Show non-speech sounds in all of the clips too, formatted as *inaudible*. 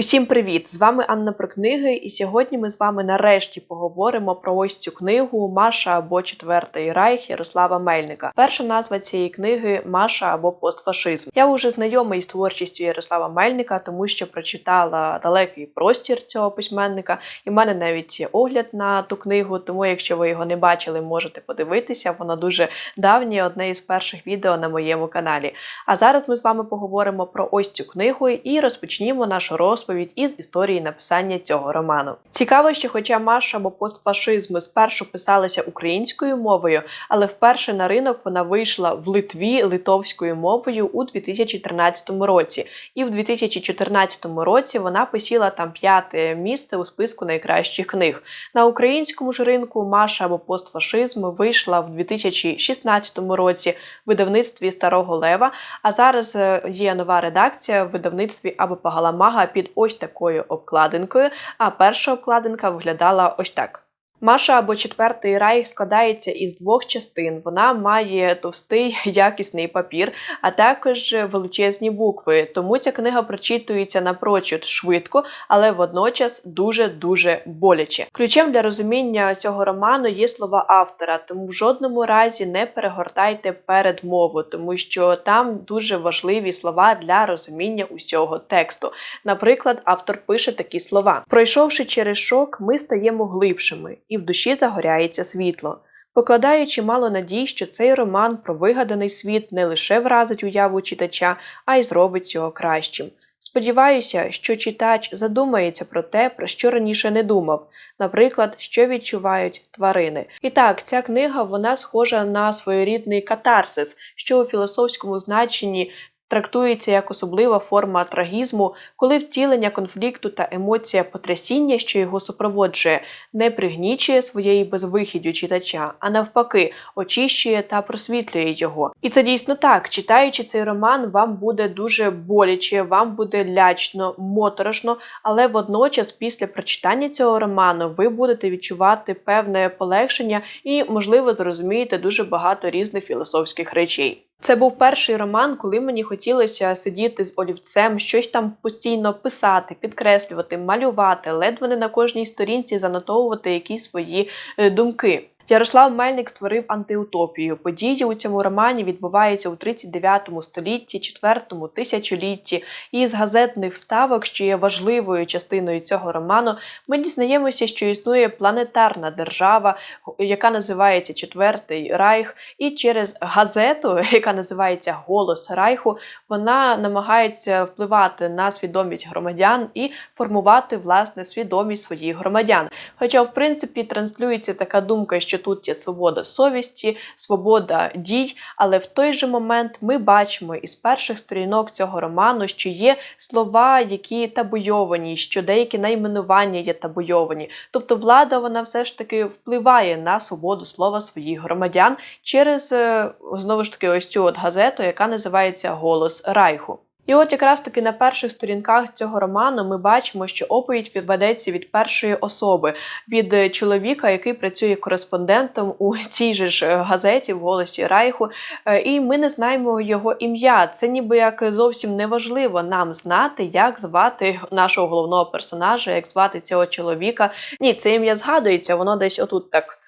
Усім привіт! З вами Анна про книги, і сьогодні ми з вами нарешті поговоримо про ось цю книгу Маша або Четвертий Райх Ярослава Мельника. Перша назва цієї книги Маша або постфашизм. Я вже знайомий з творчістю Ярослава Мельника, тому що прочитала далекий простір цього письменника, і в мене навіть є огляд на ту книгу. Тому, якщо ви його не бачили, можете подивитися. Воно дуже давнє, одне із перших відео на моєму каналі. А зараз ми з вами поговоримо про ось цю книгу і розпочнімо нашу розповідь із історії написання цього роману. Цікаво, що, хоча Маша або постфашизм спершу писалися українською мовою, але вперше на ринок вона вийшла в Литві литовською мовою у 2013 році. І в 2014 році вона посіла там п'яте місце у списку найкращих книг. На українському ж ринку Маша або постфашизм вийшла в 2016 році в видавництві Старого Лева. А зараз е, є нова редакція в видавництві Або Пагаламага під ось такою обкладинкою. А перша обкладинка виглядала ось так. Маша або четвертий райх складається із двох частин. Вона має товстий *laughs* якісний папір, а також величезні букви. Тому ця книга прочитується напрочуд швидко, але водночас дуже-дуже боляче. Ключем для розуміння цього роману є слова автора, тому в жодному разі не перегортайте передмову, тому що там дуже важливі слова для розуміння усього тексту. Наприклад, автор пише такі слова: пройшовши через шок, ми стаємо глибшими і в душі загоряється світло. Покладаючи мало надій, що цей роман про вигаданий світ не лише вразить уяву читача, а й зробить його кращим. Сподіваюся, що читач задумається про те, про що раніше не думав, наприклад, що відчувають тварини. І так, ця книга вона схожа на своєрідний катарсис, що у філософському значенні трактується як особлива форма трагізму, коли втілення конфлікту та емоція потрясіння, що його супроводжує, не пригнічує своєї безвихіддю читача, а навпаки, очищує та просвітлює його. І це дійсно так. Читаючи цей роман, вам буде дуже боляче, вам буде лячно, моторошно, але водночас, після прочитання цього роману, ви будете відчувати певне полегшення і, можливо, зрозумієте дуже багато різних філософських речей. Це був перший роман, коли мені хотілося сидіти з олівцем, щось там постійно писати, підкреслювати, малювати, ледве не на кожній сторінці занотовувати якісь свої е, думки. Ярослав Мельник створив антиутопію. Події у цьому романі відбуваються у 39 столітті, четвертому тисячолітті. І з газетних вставок, що є важливою частиною цього роману, ми дізнаємося, що існує планетарна держава, яка називається Четвертий Райх, і через газету, *laughs* яка називається Голос Райху, вона намагається впливати на свідомість громадян і формувати власне свідомість своїх громадян. Хоча, в принципі, транслюється така думка, що тут є свобода совісті, свобода дій, але в той же момент ми бачимо із перших сторінок цього роману, що є слова, які табуйовані, що деякі найменування є табуйовані. Тобто влада вона все ж таки впливає на свободу слова своїх громадян через е, знову ж таки ось цю от газету, яка називається Голос Райху. І от якраз таки на перших сторінках цього роману ми бачимо, що оповідь відведеться від першої особи, від чоловіка, який працює кореспондентом у *laughs* цій же ж газеті в голосі Райху. Е, і ми не знаємо його ім'я. Це ніби як зовсім неважливо нам знати, як звати нашого головного персонажа, як звати цього чоловіка. Ні, це ім'я згадується, воно десь отут так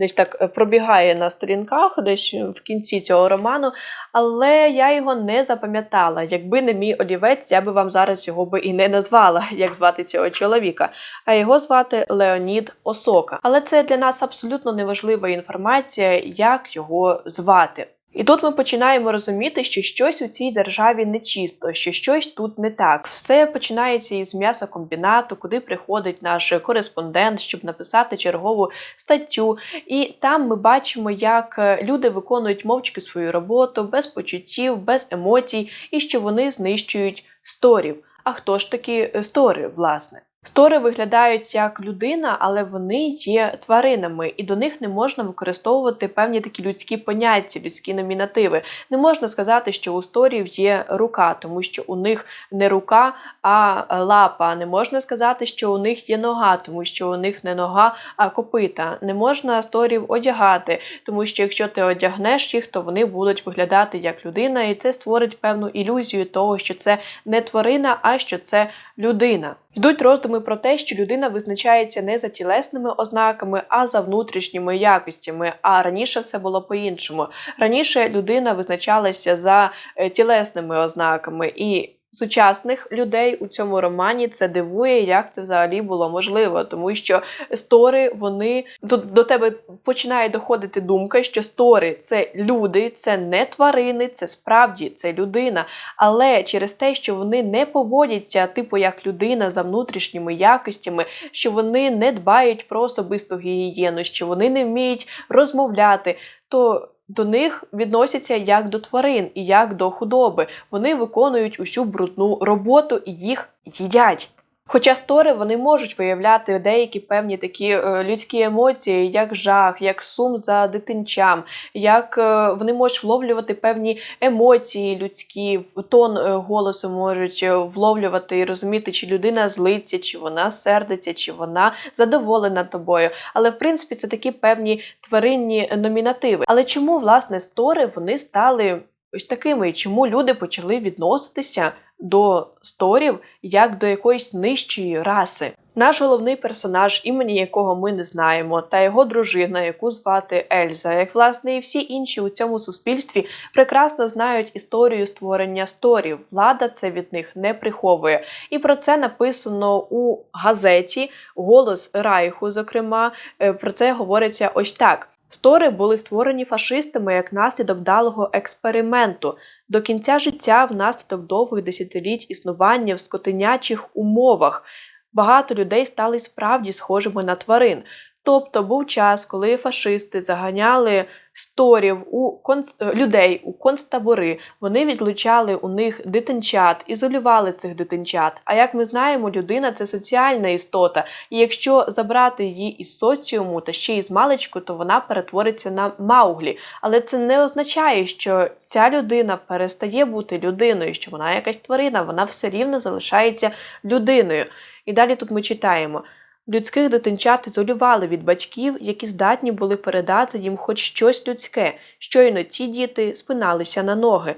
десь так е, пробігає на сторінках, десь в кінці цього роману, але я його не запам'ятала. Якби не мій олівець, я би вам зараз його би і не назвала, *laughs* як звати цього чоловіка. А його звати Леонід Осока. Але це для нас абсолютно неважлива інформація, як його звати. І тут ми починаємо розуміти, що щось у цій державі нечисто, що щось тут не так. Все починається із м'ясокомбінату, куди приходить наш кореспондент, щоб написати чергову статтю. І там ми бачимо, як люди виконують мовчки свою роботу без почуттів, без емоцій, і що вони знищують сторів. А хто ж такі стори, власне? Стори виглядають як людина, але вони є тваринами, і до них не можна використовувати певні такі людські поняття, людські номінативи. Не можна сказати, що у сторів є рука, тому що у них не рука, а лапа. Не можна сказати, що у них є нога, тому що у них не нога, а копита. Не можна сторів одягати, тому що якщо ти одягнеш їх, то вони будуть виглядати як людина, і це створить певну ілюзію того, що це не тварина, а що це людина. Йдуть роздуми про те, що людина визначається не за тілесними ознаками, а за внутрішніми якостями. А раніше все було по-іншому. Раніше людина визначалася за е, тілесними ознаками і. Сучасних людей у цьому романі це дивує, як це взагалі було можливо, тому що стори вони до, до тебе починає доходити думка, що стори це люди, це не тварини, це справді це людина. Але через те, що вони не поводяться, типу як людина за внутрішніми якостями, що вони не дбають про особисту гігієну, що вони не вміють розмовляти, то до них відносяться як до тварин і як до худоби. Вони виконують усю брудну роботу і їх їдять. Хоча стори вони можуть виявляти деякі певні такі е, людські емоції, як жах, як сум за дитинчам, як е, вони можуть вловлювати певні емоції людські, тон е, голосу можуть вловлювати і розуміти, чи людина злиться, чи вона сердиться, чи вона задоволена тобою. Але в принципі це такі певні тваринні номінативи. Але чому власне стори вони стали ось такими? Чому люди почали відноситися? До сторів як до якоїсь нижчої раси. Наш головний персонаж, імені якого ми не знаємо, та його дружина, яку звати Ельза, як власне і всі інші у цьому суспільстві прекрасно знають історію створення сторів. Влада це від них не приховує. І про це написано у газеті Голос Райху. Зокрема, е, про це говориться ось так. Стори були створені фашистами як наслідок вдалого експерименту. До кінця життя, внаслідок довгих десятиліть існування в скотинячих умовах, багато людей стали справді схожими на тварин. Тобто був час, коли фашисти заганяли сторів у конц... Людей у концтабори, вони відлучали у них дитинчат, ізолювали цих дитинчат. А як ми знаємо, людина це соціальна істота, і якщо забрати її із соціуму та ще із маличку, то вона перетвориться на мауглі. Але це не означає, що ця людина перестає бути людиною, що вона якась тварина, вона все рівно залишається людиною. І далі тут ми читаємо. Людських дитинчат ізолювали від батьків, які здатні були передати їм хоч щось людське, щойно ті діти спиналися на ноги.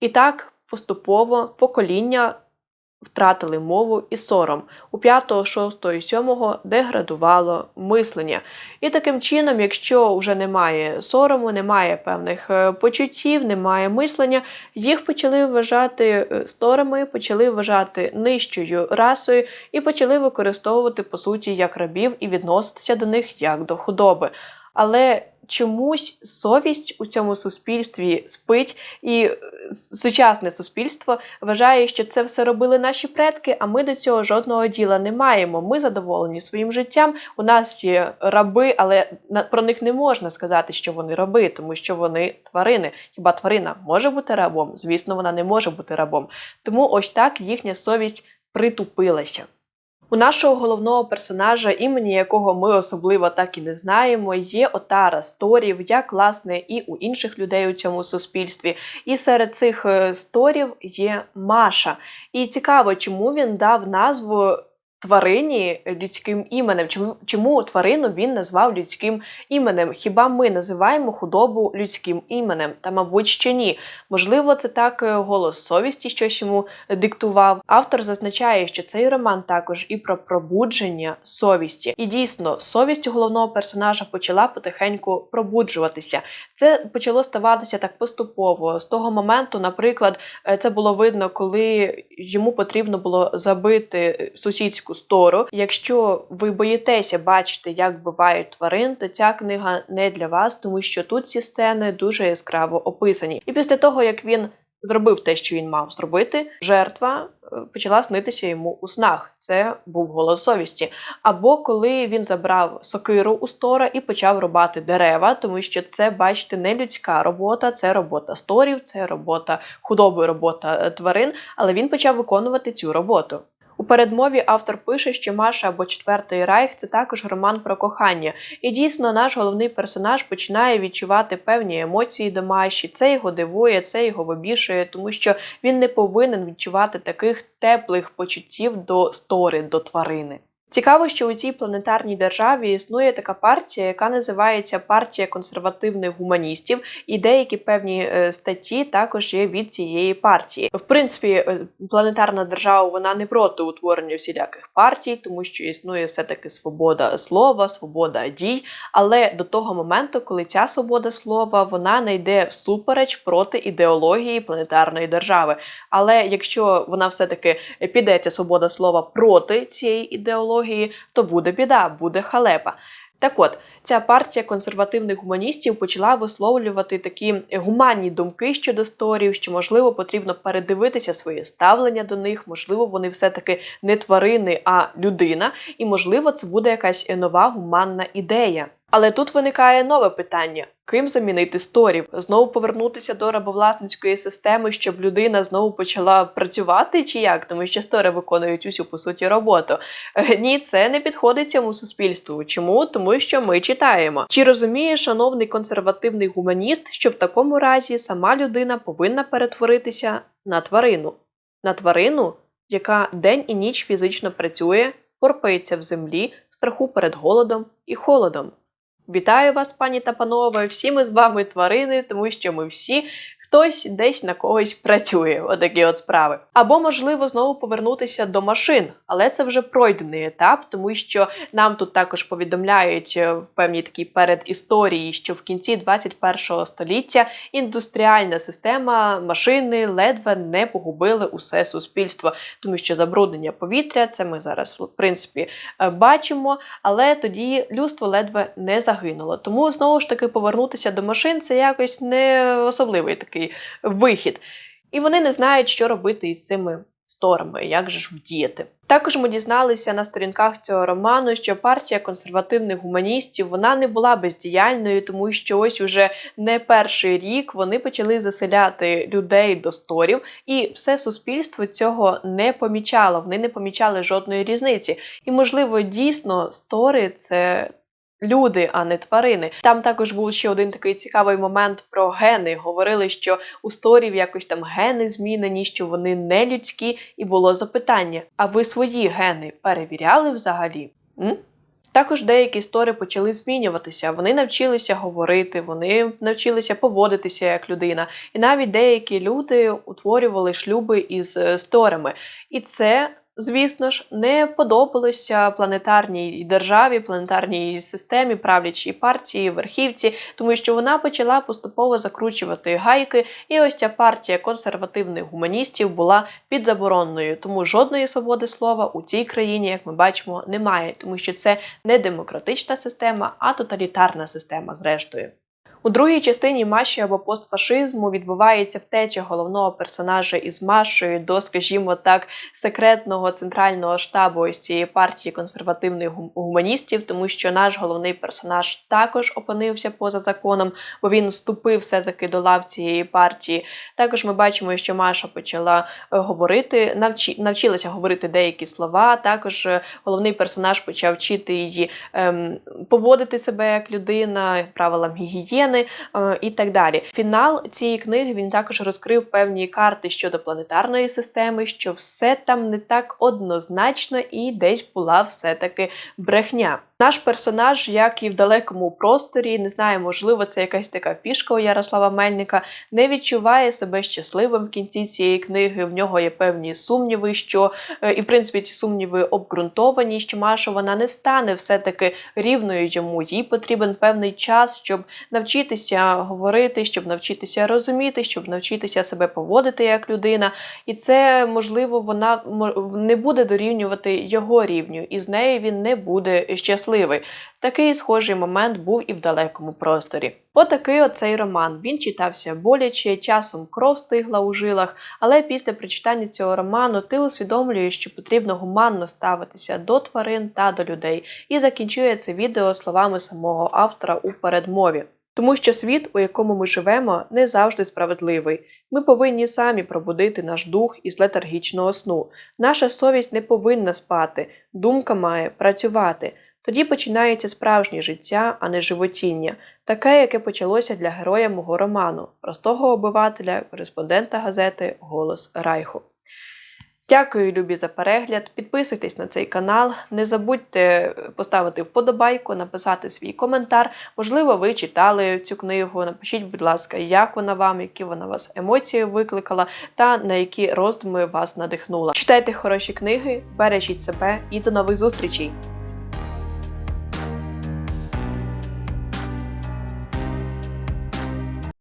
І так поступово покоління втратили мову і сором. У 5, 6 і 7 деградувало мислення. І таким чином, якщо вже немає сорому, немає певних е, почуттів, немає мислення, їх почали вважати е, сторами, почали вважати нижчою расою і почали використовувати по суті як рабів і відноситися до них як до худоби. Але чомусь совість у цьому суспільстві спить, і е, сучасне суспільство вважає, що це все робили наші предки, а ми до цього жодного діла не маємо. Ми задоволені своїм життям. У нас є раби, але про них не можна сказати, що вони раби, тому що вони тварини. Хіба тварина може бути рабом? Звісно, вона не може бути рабом. Тому ось так їхня совість притупилася. У нашого головного персонажа, імені якого ми особливо так і не знаємо, є отара сторів, як власне і у інших людей у цьому суспільстві. І серед цих е, сторів є Маша. І цікаво, чому він дав назву тварині людським іменем. Чому чому тварину він назвав людським іменем? Хіба ми називаємо худобу людським іменем? Та, мабуть, що ні. Можливо, це так е, голос совісті щось йому диктував. Автор зазначає, що цей роман також і про пробудження совісті. І дійсно, совість головного персонажа почала потихеньку пробуджуватися. Це почало ставатися так поступово. З того моменту, наприклад, е, це було видно, коли йому потрібно було забити сусідську людську стору. Якщо ви боїтеся бачити, як вбивають тварин, то ця книга не для вас, тому що тут ці сцени дуже яскраво описані. І після того, як він зробив те, що він мав зробити, жертва. Е, почала снитися йому у снах. Це був голос совісті. Або коли він забрав сокиру у стора і почав рубати дерева, тому що це, бачите, не людська робота, це робота сторів, це робота худоби, робота е, тварин. Але він почав виконувати цю роботу. Передмові автор пише, що Маша або Четвертий Райх це також роман про кохання. І дійсно, наш головний персонаж починає відчувати певні емоції до Маші. Це його дивує, це його вибішує, тому що він не повинен відчувати таких теплих почуттів до стори, до тварини. Цікаво, що у цій планетарній державі існує така партія, яка називається партія консервативних гуманістів, і деякі певні е, статті також є від цієї партії. В принципі, е, планетарна держава вона не проти утворення всіляких партій, тому що існує все таки свобода слова, свобода дій. Але до того моменту, коли ця свобода слова вона не йде всупереч проти ідеології планетарної держави. Але якщо вона все таки піде ця свобода слова проти цієї ідеології, то буде біда, буде халепа. Так от, ця партія консервативних гуманістів почала висловлювати такі гуманні думки щодо сторів, що можливо потрібно передивитися своє ставлення до них, можливо, вони все-таки не тварини, а людина, і можливо, це буде якась нова гуманна ідея. Але тут виникає нове питання: ким замінити сторів? Знову повернутися до рабовласницької системи, щоб людина знову почала працювати, чи як? Тому що стори виконують усю по суті роботу. Е, Ні, це не підходить цьому суспільству. Чому? Тому що ми читаємо. Чи розуміє шановний консервативний гуманіст, що в такому разі сама людина повинна перетворитися на тварину? На тварину, яка день і ніч фізично працює, порпається в землі в страху перед голодом і холодом. Вітаю вас, пані та панове! Всі ми з вами тварини, тому що ми всі хтось десь на когось працює. Отакі от справи. Або можливо знову повернутися до машин, але це вже пройдений етап, тому що нам тут також повідомляють е, в певній такій передісторії, що в кінці 21 століття індустріальна система машини ледве не погубили усе суспільство, тому що забруднення повітря, це ми зараз в принципі е, бачимо, але тоді людство ледве не загинуло. Тому знову ж таки повернутися до машин це якось не особливий такий вихід. І вони не знають, що робити із цими сторами, як же ж вдіяти. Також ми дізналися на сторінках цього роману, що партія консервативних гуманістів вона не була бездіяльною, тому що ось уже не перший рік вони почали заселяти людей до сторів, і все суспільство цього не помічало. Вони не помічали жодної різниці. І, можливо, дійсно стори це. Люди, а не тварини. Там також був ще один такий цікавий момент про гени. Говорили, що у сторів якось там гени змінені, що вони не людські, і було запитання: а ви свої гени перевіряли взагалі? М? Також деякі стори почали змінюватися. Вони навчилися говорити, вони навчилися поводитися як людина. І навіть деякі люди утворювали шлюби із е, сторами. І це звісно ж, не подобалося планетарній державі, планетарній системі, правлячій партії, верхівці, тому що вона почала поступово закручувати гайки, і ось ця партія консервативних гуманістів була підзаборонною. Тому жодної свободи слова у цій країні, як ми бачимо, немає, тому що це не демократична система, а тоталітарна система, зрештою. У другій частині Маші або постфашизму відбувається втеча головного персонажа із Машею до, скажімо так, секретного центрального штабу ось цієї партії консервативних гуманістів, тому що наш головний персонаж також опинився поза законом, бо він вступив все-таки до лав цієї партії. Також ми бачимо, що Маша почала е, говорити, навчи, навчилася говорити деякі слова. Також е, головний персонаж почав вчити її ем, поводити себе як людина, правилам гігієни е, і так далі. Фінал цієї книги він також розкрив певні карти щодо планетарної системи, що все там не так однозначно і десь була все-таки брехня. Наш персонаж, як і в далекому просторі, не знаю, можливо, це якась така фішка у Ярослава Мельника, не відчуває себе щасливим в кінці цієї книги. В нього є певні сумніви, що е, і в принципі ці сумніви обґрунтовані, що Маша вона не стане все-таки рівною йому. Їй потрібен певний час, щоб навчитися говорити, щоб навчитися розуміти, щоб навчитися себе поводити як людина. І це можливо вона не буде дорівнювати його рівню, і з нею він не буде щасливий. Такий схожий момент був і в далекому просторі. Отакий оцей роман. Він читався боляче, часом кров стигла у жилах, але після прочитання цього роману ти усвідомлюєш, що потрібно гуманно ставитися до тварин та до людей. І закінчує це відео словами самого автора у передмові. Тому що світ, у якому ми живемо, не завжди справедливий. Ми повинні самі пробудити наш дух із летаргічного сну. Наша совість не повинна спати, думка має працювати. Тоді починається справжнє життя, а не животіння, таке, яке почалося для героя мого роману, простого обивателя, кореспондента газети Голос Райху. Дякую, любі, за перегляд. Підписуйтесь на цей канал. Не забудьте поставити вподобайку, написати свій коментар. Можливо, ви читали цю книгу. Напишіть, будь ласка, як вона вам, які вона вас емоції викликала, та на які роздуми вас надихнула. Читайте хороші книги, бережіть себе і до нових зустрічей!